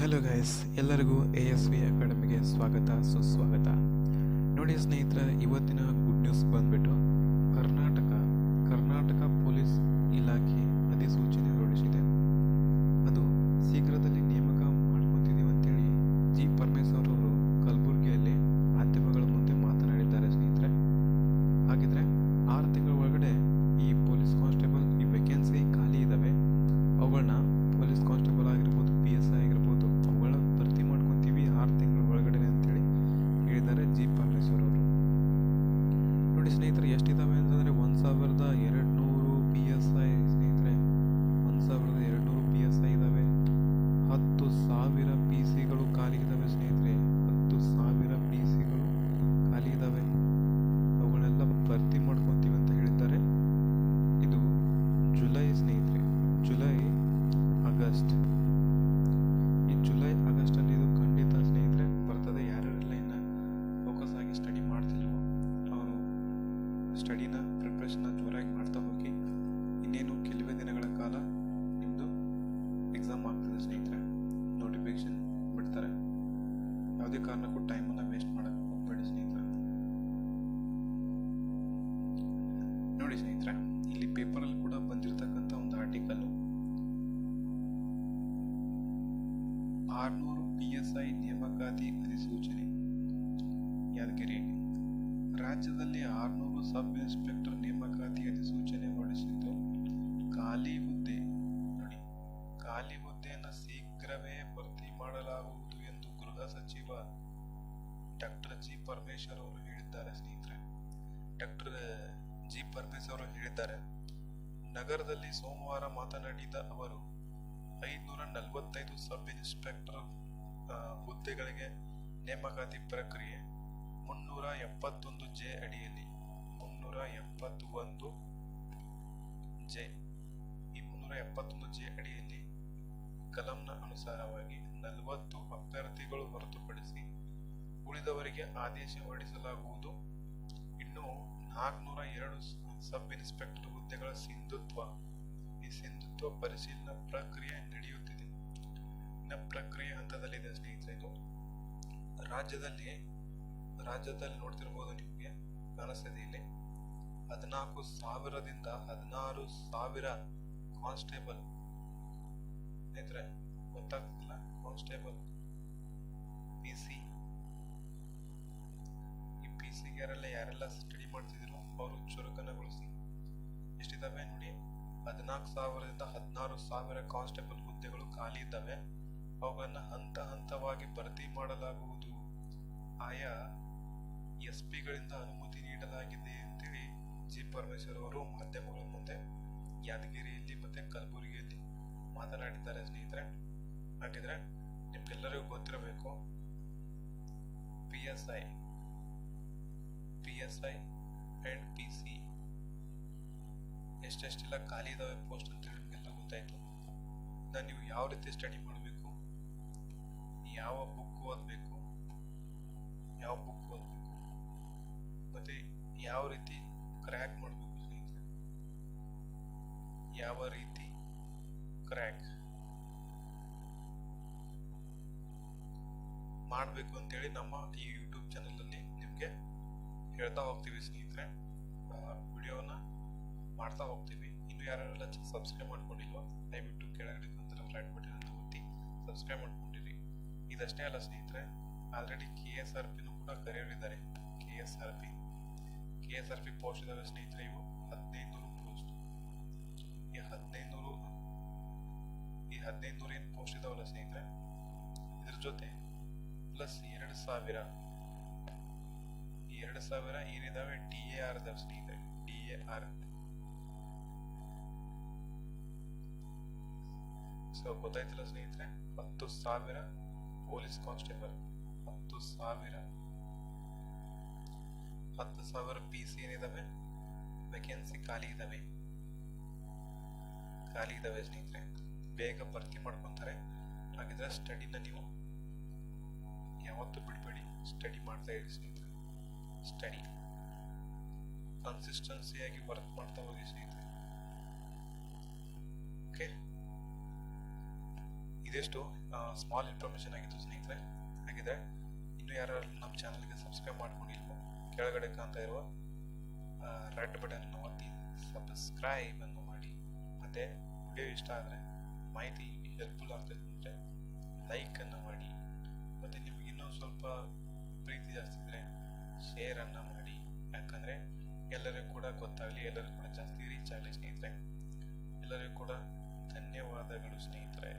Hello guys ಎಲ್ಲರಿಗೂ A S V ಅಕಾಡೆಮಿಗೆ ಸ್ವಾಗತ, ಸುಸ್ವಾಗತ. ನೋಡಿ ಸ್ನೇಹಿತರೆ, ಇವತ್ತಿನ ಗುಡ್ ನ್ಯೂಸ್ ಬಂದ್ಬಿಟ್ಟು ಕರ್ನಾಟಕ ಸ್ಟಡಿನ ಪ್ರಿಪ್ರೇಷನ್ನ ಜೋರಾಗಿ ಮಾಡ್ತಾ ಹೋಗಿ. ಇನ್ನೇನು ಕೆಲವೇ ದಿನಗಳ ಕಾಲ ನಿಮ್ಮದು ಎಕ್ಸಾಮ್ ಆಗ್ತದೆ ಸ್ನೇಹಿತರೆ. ನೋಟಿಫಿಕೇಶನ್ ಬಿಡ್ತಾರೆ. ಯಾವುದೇ ಕಾರಣಕ್ಕೂ ಟೈಮನ್ನು ವೇಸ್ಟ್ ಮಾಡೋಕ್ಕೆ ಹೋಗ್ಬೇಡಿ ಸ್ನೇಹಿತರೆ. ನೋಡಿ ಸ್ನೇಹಿತರೆ, ಇಲ್ಲಿ ಪೇಪರಲ್ಲಿ ಕೂಡ ಬಂದಿರತಕ್ಕಂಥ ಒಂದು ಆರ್ಟಿಕಲ್ಲು ಆರ್ನೂರು ಪಿ ಎಸ್ ಐ ನೇಮಕಾತಿ ಅಧಿಸೂಚನೆ. ಯಾದಗಿರಿ ರಾಜ್ಯದಲ್ಲಿ ಆರುನೂರು ಸಬ್ ಇನ್ಸ್ಪೆಕ್ಟರ್ ನೇಮಕಾತಿ ಅಧಿಸೂಚನೆ ಹೊರಡಿಸಿದ್ದು ಖಾಲಿ ಹುದ್ದೆ ನೋಡಿ ಖಾಲಿ ಹುದ್ದೆಯನ್ನು ಶೀಘ್ರವೇ ಭರ್ತಿ ಮಾಡಲಾಗುವುದು ಎಂದು ಗೃಹ ಸಚಿವ ಡಾಕ್ಟರ್ ಜಿ ಪರಮೇಶ್ವರ್ ಅವರು ಹೇಳಿದ್ದಾರೆ. ಸ್ನೇಹಿತರೆ, ಡಾಕ್ಟರ್ ಜಿ ಪರಮೇಶ್ವರ್ ಅವರು ಹೇಳಿದ್ದಾರೆ, ನಗರದಲ್ಲಿ ಸೋಮವಾರ ಮಾತನಾಡಿದ ಅವರು ಐದುನೂರ ನಲವತ್ತೈದು ಸಬ್ ಇನ್ಸ್ಪೆಕ್ಟರ್ ಹುದ್ದೆಗಳಿಗೆ ನೇಮಕಾತಿ ಪ್ರಕ್ರಿಯೆ ಮುನ್ನೂರ ಎಪ್ಪತ್ತೊಂದು ಜೆ ಅಡಿಯಲ್ಲಿ ಮುನ್ನೂರ ಎಪ್ಪತ್ತೊಂದು ಜೆ. ಈ ಮುನ್ನೂರ ಎಪ್ಪತ್ತೊಂದು ಜೆ ಅಡಿಯಲ್ಲಿ ಕಲಂನ ಅನುಸಾರವಾಗಿ ನಲವತ್ತು ಅಭ್ಯರ್ಥಿಗಳು ಹೊರತುಪಡಿಸಿ ಉಳಿದವರಿಗೆ ಆದೇಶ ಹೊರಡಿಸಲಾಗುವುದು. ಇನ್ನು ನಾಲ್ಕುನೂರ ಎರಡು ಸಬ್ ಇನ್ಸ್ಪೆಕ್ಟರ್ ಹುದ್ದೆಗಳ ಸಿಂಧುತ್ವ, ಈ ಸಿಂಧುತ್ವ ಪರಿಶೀಲನಾ ಪ್ರಕ್ರಿಯೆ ನಡೆಯುತ್ತಿದೆ. ಇನ್ನು ಪ್ರಕ್ರಿಯೆ ಹಂತದಲ್ಲಿದೆ ಸ್ನೇಹಿತರೆ ರಾಜ್ಯದಲ್ಲಿ ರಾಜ್ಯದಲ್ಲಿ ನೋಡ್ತಿರ್ಬೋದು ನಿಮಗೆ ಕಾಣಿಸ್ತದೆ ಇಲ್ಲಿ. ಹದಿನಾಲ್ಕು ಸಾವಿರದಿಂದ ಹದಿನಾರು ಸಾವಿರ ಕಾನ್ಸ್ಟೇಬಲ್. ಸ್ನೇಹಿತರೆ, ಗೊತ್ತಾಗ್ತಿಲ್ಲ. ಕಾನ್ಸ್ಟೇಬಲ್ ಪಿ ಸಿ ಈ ಪಿ ಸಿ ಯಾರೆಲ್ಲ ಯಾರೆಲ್ಲ ಸ್ಟಡಿ ಮಾಡ್ತಿದ್ರು ಅವರು ಚುರುಕನಗೊಳಿಸಿ. ಎಷ್ಟಿದ್ದಾವೆ ನೋಡಿ? ಹದಿನಾಲ್ಕು ಸಾವಿರದಿಂದ ಹದಿನಾರು ಸಾವಿರ ಕಾನ್ಸ್ಟೇಬಲ್ ಹುದ್ದೆಗಳು ಖಾಲಿ ಇದ್ದಾವೆ. ಅವುಗಳನ್ನು ಹಂತ ಹಂತವಾಗಿ ಭರ್ತಿ ಮಾಡಲಾಗುವುದು. ಆಯಾ ಎಸ್ ಪಿಗಳಿಂದ ಅನುಮತಿ ನೀಡಲಾಗಿದೆ ಅಂತೇಳಿ ಜಿ ಪರಮೇಶ್ವರ್ ಅವರು ಮಾಧ್ಯಮಗಳ ಮುಂದೆ ಯಾದಗಿರಿಯಲ್ಲಿ ಮತ್ತೆ ಕಲಬುರಗಿಯಲ್ಲಿ ಮಾತನಾಡಿದ್ದಾರೆ, ಸ್ನೇಹಿತರೆ. ಹಾಗಿದ್ರೆ ನಿಮ್ಗೆಲ್ಲರಿಗೂ ಗೊತ್ತಿರಬೇಕು, P S I, P S I and P C ಎಷ್ಟೆಷ್ಟೆಲ್ಲ ಖಾಲಿ ಇದಾವೆ ಪೋಸ್ಟ್ ಅಂತ ನಿಮಗೆಲ್ಲ ಗೊತ್ತಾಯ್ತು. ನಾನು ನೀವು ಯಾವ ರೀತಿ ಸ್ಟಡಿ ಮಾಡಬೇಕು, ಯಾವ ಬುಕ್ ಓದಬೇಕು ಯಾವ ರೀತಿ ಕ್ರ್ಯಾಕ್ ಮಾಡಬೇಕು ಯಾವ ರೀತಿ ಕ್ರ್ಯಾಕ್ ಮಾಡಬೇಕು ಅಂತೇಳಿ ನಮ್ಮ ಈ ಯೂಟ್ಯೂಬ್ ಚಾನಲಲ್ಲಿ ನಿಮಗೆ ಹೇಳ್ತಾ ಹೋಗ್ತೀವಿ ಸ್ನೇಹಿತರೆ. ವಿಡಿಯೋನ ಮಾಡ್ತಾ ಹೋಗ್ತೀವಿ. ಇನ್ನು ಯಾರೆಲ್ಲ ಸಬ್ಸ್ಕ್ರೈಬ್ ಮಾಡ್ಕೊಂಡಿಲ್ವೋ, ದಯವಿಟ್ಟು ಕೆಳಗಡೆ ಫ್ಲೈಟ್ ಬಟನ್ ಅಂತ ಒತ್ತಿ ಸಬ್ಸ್ಕ್ರೈಬ್ ಮಾಡ್ಕೊಂಡಿರಿ. ಇದಷ್ಟೇ ಅಲ್ಲ ಸ್ನೇಹಿತರೆ ಆಲ್ರೆಡಿ ಕೆ ಎಸ್ ಆರ್ ಪಿನೂ ಕೂಡ ಕರೆಯಲಿದ್ದಾರೆ K S R P K S R P post ಇದಾವೆ ಸ್ನೇಹಿತರೆ ಇವು ಹದಿನೈದು ನೂರು ಪೋಸ್ಟ್ ಈ ಹದಿನೈದು ನೂರು ಈ ಹದಿನೈದು ನೂರು ಏನು ಪೋಸ್ಟ್ ಇದಾವಲ್ಲ ಸ್ನೇಹಿತರೆ ಇದ್ರ ಜೊತೆ ಪ್ಲಸ್ ಎರಡು ಸಾವಿರ ಈ ಎರಡು ಸಾವಿರ ಏನಿದಾವೆ ಡಿ ಎ ಆರ್ ಇದಾವೆ ಸ್ನೇಹಿತರೆ ಟಿ ಎ ಆರ್ ಸೊ ಗೊತ್ತಾಯ್ತಲ್ಲ ಸ್ನೇಹಿತರೆ ಹತ್ತು ಸಾವಿರ ಪೊಲೀಸ್ ಕಾನ್ಸ್ಟೇಬಲ್ ಹತ್ತು ಸಾವಿರ ಹತ್ತು ಸಾವಿರ ಪೀಸ್ ಏನಿದಾವೆ? ವೇಕೆನ್ಸಿ ಖಾಲಿ ಇದ್ದಾವೆ ಖಾಲಿ ಇದಾವೆ ಸ್ನೇಹಿತರೆ. ಬೇಗ ಭರ್ತಿ ಮಾಡ್ಕೊತಾರೆ. ಹಾಗಿದ್ರೆ ಸ್ಟಡಿನ ನೀವು ಯಾವತ್ತೂ ಬಿಡಬೇಡಿ. ಸ್ಟಡಿ ಮಾಡ್ತಾ ಇರಿ ಸ್ನೇಹಿತರೆ. ಸ್ಟಡಿ ಕನ್ಸಿಸ್ಟೆನ್ಸಿಯಾಗಿ ವರ್ಕ್ ಮಾಡ್ತಾ ಹೋಗಿ ಸ್ನೇಹಿತರೆ. ಓಕೆ ಇದಿಷ್ಟು ಸ್ಮಾಲ್ ಇನ್ಫಾರ್ಮೇಷನ್ ಆಗಿತ್ತು ಸ್ನೇಹಿತರೆ. ಹಾಗಿದ್ರೆ, ಇನ್ನು ಯಾರು ನಮ್ಮ ಚಾನಲ್ಗೆ ಸಬ್ಸ್ಕ್ರೈಬ್ ಮಾಡ್ಕೊಂಡಿಲ್ವೋ ಕೆಳಗಡೆ ಕಾಣ್ತಾ ಇರುವ ರೆಡ್ ಬಟನ್ ಒತ್ತಿ ಸಬ್ಸ್ಕ್ರೈಬ್ ಅನ್ನು ಮಾಡಿ. ಮತ್ತು ವಿಡಿಯೋ ಇಷ್ಟ ಆದರೆ ಮಾಹಿತಿ ಹೆಲ್ಪ್ಫುಲ್ ಆಗ್ತದೆ ಅಂದರೆ ಲೈಕನ್ನು ಮಾಡಿ. ಮತ್ತು ನಿಮ್ಗೆ ಇನ್ನೂ ಸ್ವಲ್ಪ ಪ್ರೀತಿ ಜಾಸ್ತಿ ಇದ್ದರೆ ಶೇರನ್ನು ಮಾಡಿ. ಯಾಕಂದರೆ ಎಲ್ಲರಿಗೂ ಕೂಡ ಗೊತ್ತಾಗಲಿ, ಎಲ್ಲರಿಗೂ ಕೂಡ ಜಾಸ್ತಿ ರೀಚ್ ಆಗಲಿ ಸ್ನೇಹಿತರೆ. ಎಲ್ಲರಿಗೂ ಕೂಡ ಧನ್ಯವಾದಗಳು ಸ್ನೇಹಿತರೆ.